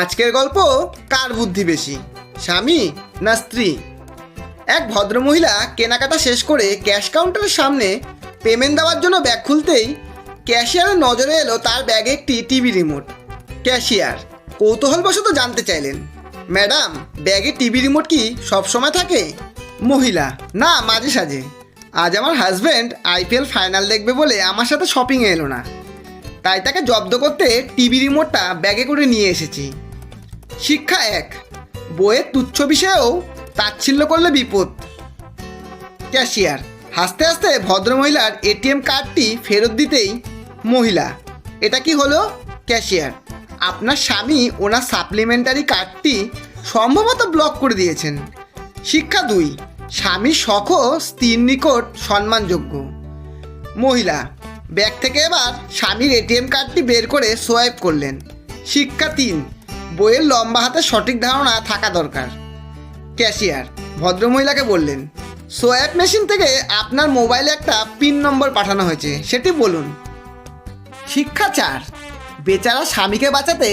আজকের গল্প কার বুদ্ধি বেশি, স্বামী না স্ত্রী? এক ভদ্রমহিলা কেনাকাটা শেষ করে ক্যাশ কাউন্টারের সামনে পেমেন্ট দেওয়ার জন্য ব্যাগ খুলতেই ক্যাশিয়ারের নজরে এলো তার ব্যাগে একটি টিভি রিমোট। ক্যাশিয়ার, কৌতূহলবশত জানতে চাইলেন, ম্যাডাম, ব্যাগে টিভি রিমোট কি সবসময় থাকে? মহিলা, না, মাঝে সাঝে। আজ আমার হাজব্যান্ড আইপিএল ফাইনাল দেখবে বলে আমার সাথে শপিংয়ে এলো না। তাই তাকে জব্দ করতে টিভি রিমোটটা ব্যাগে করে নিয়ে এসেছি। শিক্ষা এক। বইয়ের তুচ্ছ বিষয়েও তাচ্ছিল্য করলে বিপদ। ক্যাশিয়ার। হাসতে হাসতে ভদ্রমহিলার এটিএম কার্ডটি ফেরত দিতেই মহিলা, এটা কি হলো? ক্যাশিয়ার। আপনার স্বামী ওনার সাপ্লিমেন্টারি কার্ডটি সম্ভবত ব্লক করে দিয়েছেন। শিক্ষা দুই স্বামী শখও স্ত্রীর নিকট সম্মানযোগ্য। মহিলা, ব্যাগ থেকে এবার স্বামীর এটিএম কার্ডটি বের করে সোয়াইপ করলেন। শিক্ষা তিন বইয়ের লম্বা হাতে সঠিক ধারণা থাকা দরকার। ক্যাশিয়ার, ভদ্রমহিলাকে বললেন সোয়াইপ মেশিন থেকে আপনার মোবাইলে একটা পিন নম্বর পাঠানো হয়েছে, সেটি বলুন। শিক্ষা চার, বেচারা স্বামীকে বাঁচাতে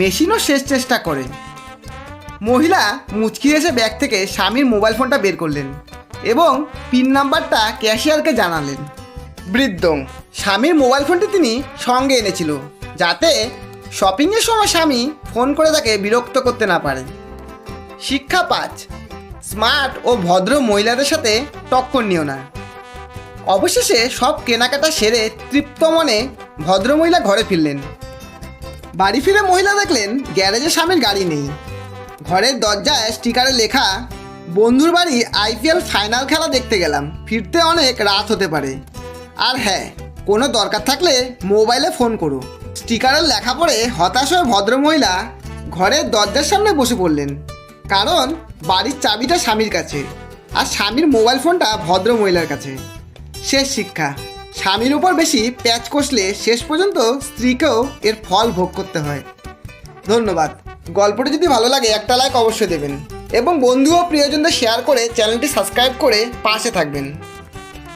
মেশিনও শেষ চেষ্টা করে। মহিলা মুচকি এসে ব্যাগ থেকে স্বামীর মোবাইল ফোনটা বের করলেন এবং পিন নাম্বারটা ক্যাশিয়ারকে জানালেন। বৃদ্ধ, স্বামীর মোবাইল ফোনটি তিনি সঙ্গে এনেছিল, যাতে শপিংয়ের সময় স্বামী ফোন করে তাকে বিরক্ত করতে না পারে। শিক্ষা পাঁচ স্মার্ট ও ভদ্র মহিলাদের সাথে টক্কর নিও না। অবশেষে সব কেনাকাটা সেরে তৃপ্ত মনে ভদ্রমহিলা ঘরে ফিরলেন। বাড়ি ফিরে মহিলা দেখলেন গ্যারেজে স্বামীর গাড়ি নেই। ঘরের দরজায় স্টিকারে লেখা, বন্ধুর বাড়ি আইপিএল ফাইনাল খেলা দেখতে গেলাম। ফিরতে অনেক রাত হতে পারে। আর হ্যাঁ কোনো দরকার থাকলে মোবাইলে ফোন করো। স্টিকারের লেখা পড়ে হতাশ হয়ে ভদ্রমহিলা ঘরের দরজার সামনে বসে পড়লেন। কারণ বাড়ির চাবিটা স্বামীর কাছে আর স্বামীর মোবাইল ফোনটা ভদ্রমহিলার কাছে। শেষ শিক্ষা। স্বামীর উপর বেশি প্যাচ কষলে শেষ পর্যন্ত স্ত্রীকেও এর ফল ভোগ করতে হয়। ধন্যবাদ। গল্পটি যদি ভালো লাগে একটা লাইক অবশ্যই দেবেন। এবং বন্ধু ও প্রিয়জনদের শেয়ার করে চ্যানেলটি সাবস্ক্রাইব করে পাশে থাকবেন।